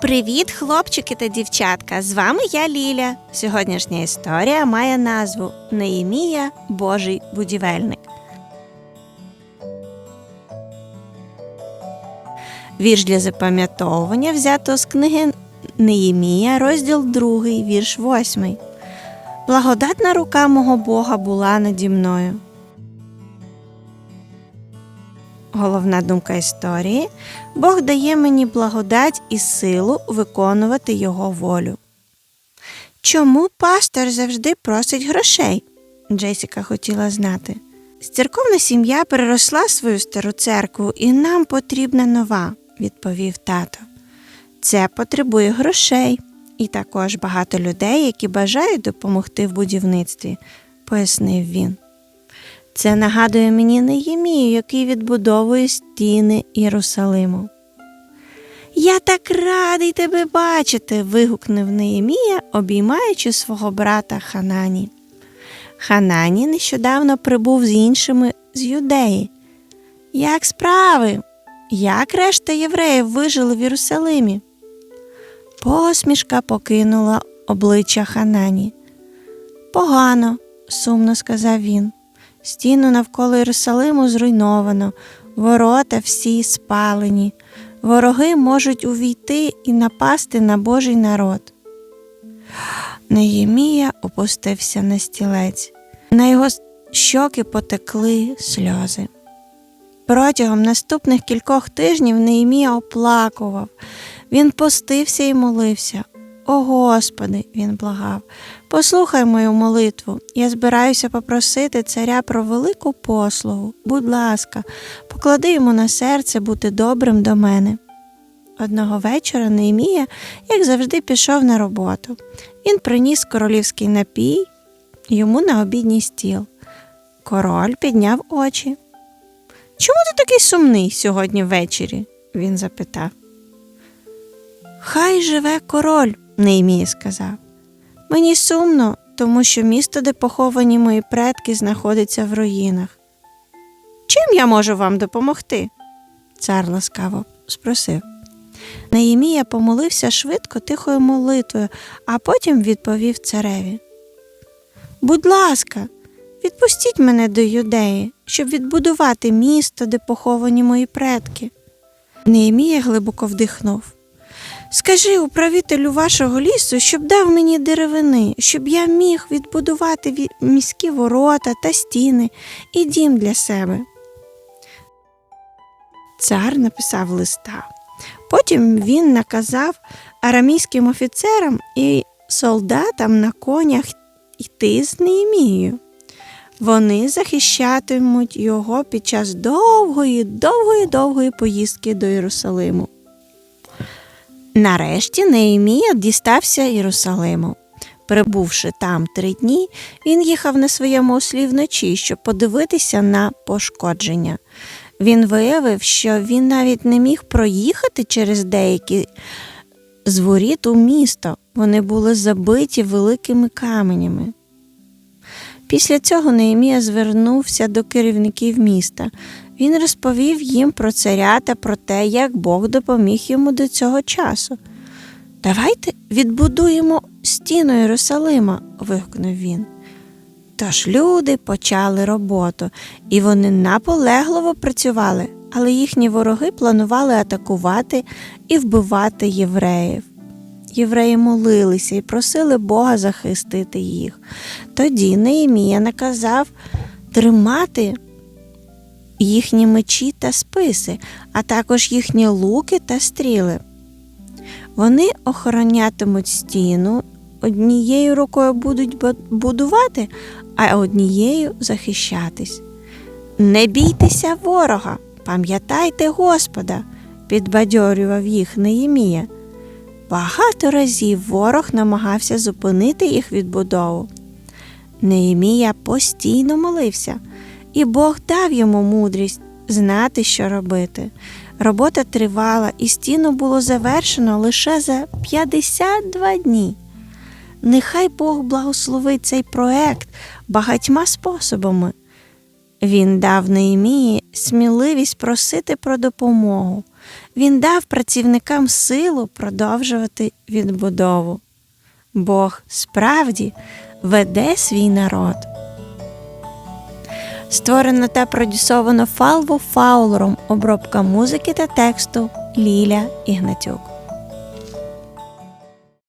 Привіт, хлопчики та дівчатка! З вами я Ліля. Сьогоднішня історія має назву Неємія Божий будівельник. Вірш для запам'ятовування взято з книги Неємія, розділ 2, вірш 8. Благодатна рука мого Бога була наді мною. Головна думка історії Бог дає мені благодать і силу виконувати його волю. Чому пастор завжди просить грошей? Джесіка хотіла знати. Церковна сім'я переросла свою стару церкву, і нам потрібна нова, відповів тато. Це потребує грошей, і також багато людей, які бажають допомогти в будівництві, пояснив він. Це нагадує мені Неємію, який відбудовує стіни Єрусалиму. Я так радий тебе бачити. вигукнув Неємія, обіймаючи свого брата Ханані. Ханані нещодавно прибув з іншими з юдеї. Як справи? Як решта євреїв вижили в Єрусалимі? Посмішка покинула обличчя Ханані. Погано, сумно сказав він. Стіну навколо Єрусалиму зруйновано, ворота всі спалені, вороги можуть увійти і напасти на Божий народ. Неємія опустився на стілець, на його щоки потекли сльози. Протягом наступних кількох тижнів Неємія оплакував, він постився і молився. О Господи, він благав, послухай мою молитву. Я збираюся попросити царя про велику послугу. Будь ласка, поклади йому на серце бути добрим до мене. Одного вечора Неємія, як завжди, пішов на роботу. Він приніс королівський напій йому на обідній стіл. Король підняв очі. Чому ти такий сумний сьогодні ввечері? він запитав. Хай живе король, Неємія сказав. Мені сумно, тому що місто, де поховані мої предки, знаходиться в руїнах. Чим я можу вам допомогти? цар ласкаво спросив. Неємія помолився швидко тихою молитвою, а потім відповів цареві. Будь ласка, відпустіть мене до юдеї, щоб відбудувати місто, де поховані мої предки. Неємія глибоко вдихнув. Скажи управителю вашого лісу, щоб дав мені деревини, щоб я міг відбудувати міські ворота та стіни і дім для себе. Цар написав листа. Потім він наказав арамійським офіцерам і солдатам на конях йти з Неємією. Вони захищатимуть його під час довгої, довгої, довгої поїздки до Єрусалиму. Нарешті Неємія дістався Єрусалиму. Прибувши там три дні, він їхав на своєму ослі вночі, щоб подивитися на пошкодження. Він виявив, що він навіть не міг проїхати через деякі з воріт у місто. Вони були забиті великими каменями. Після цього Неємія звернувся до керівників міста. Він розповів їм про царя та про те, як Бог допоміг йому до цього часу. Давайте відбудуємо стіну Єрусалима, вигукнув він. Тож люди почали роботу, і вони наполегливо працювали, але їхні вороги планували атакувати і вбивати євреїв. Євреї молилися і просили Бога захистити їх. Тоді Неємія наказав тримати їхні мечі та списи, а також їхні луки та стріли. Вони охоронятимуть стіну, однією рукою будуть будувати, а однією захищатись. Не бійтеся ворога, пам'ятайте Господа, підбадьорював їх Неємія. Багато разів ворог намагався зупинити їх відбудову. Неємія постійно молився і Бог дав йому мудрість знати, що робити. Робота тривала, і стіну було завершено лише за 52 дні. Нехай Бог благословить цей проект багатьма способами. Він дав Неємії сміливість просити про допомогу. Він дав працівникам силу продовжувати відбудову. Бог справді веде свій народ. Створено та продюсовано Фалво Фаулером, обробка музики та тексту Ліля Ігнатюк.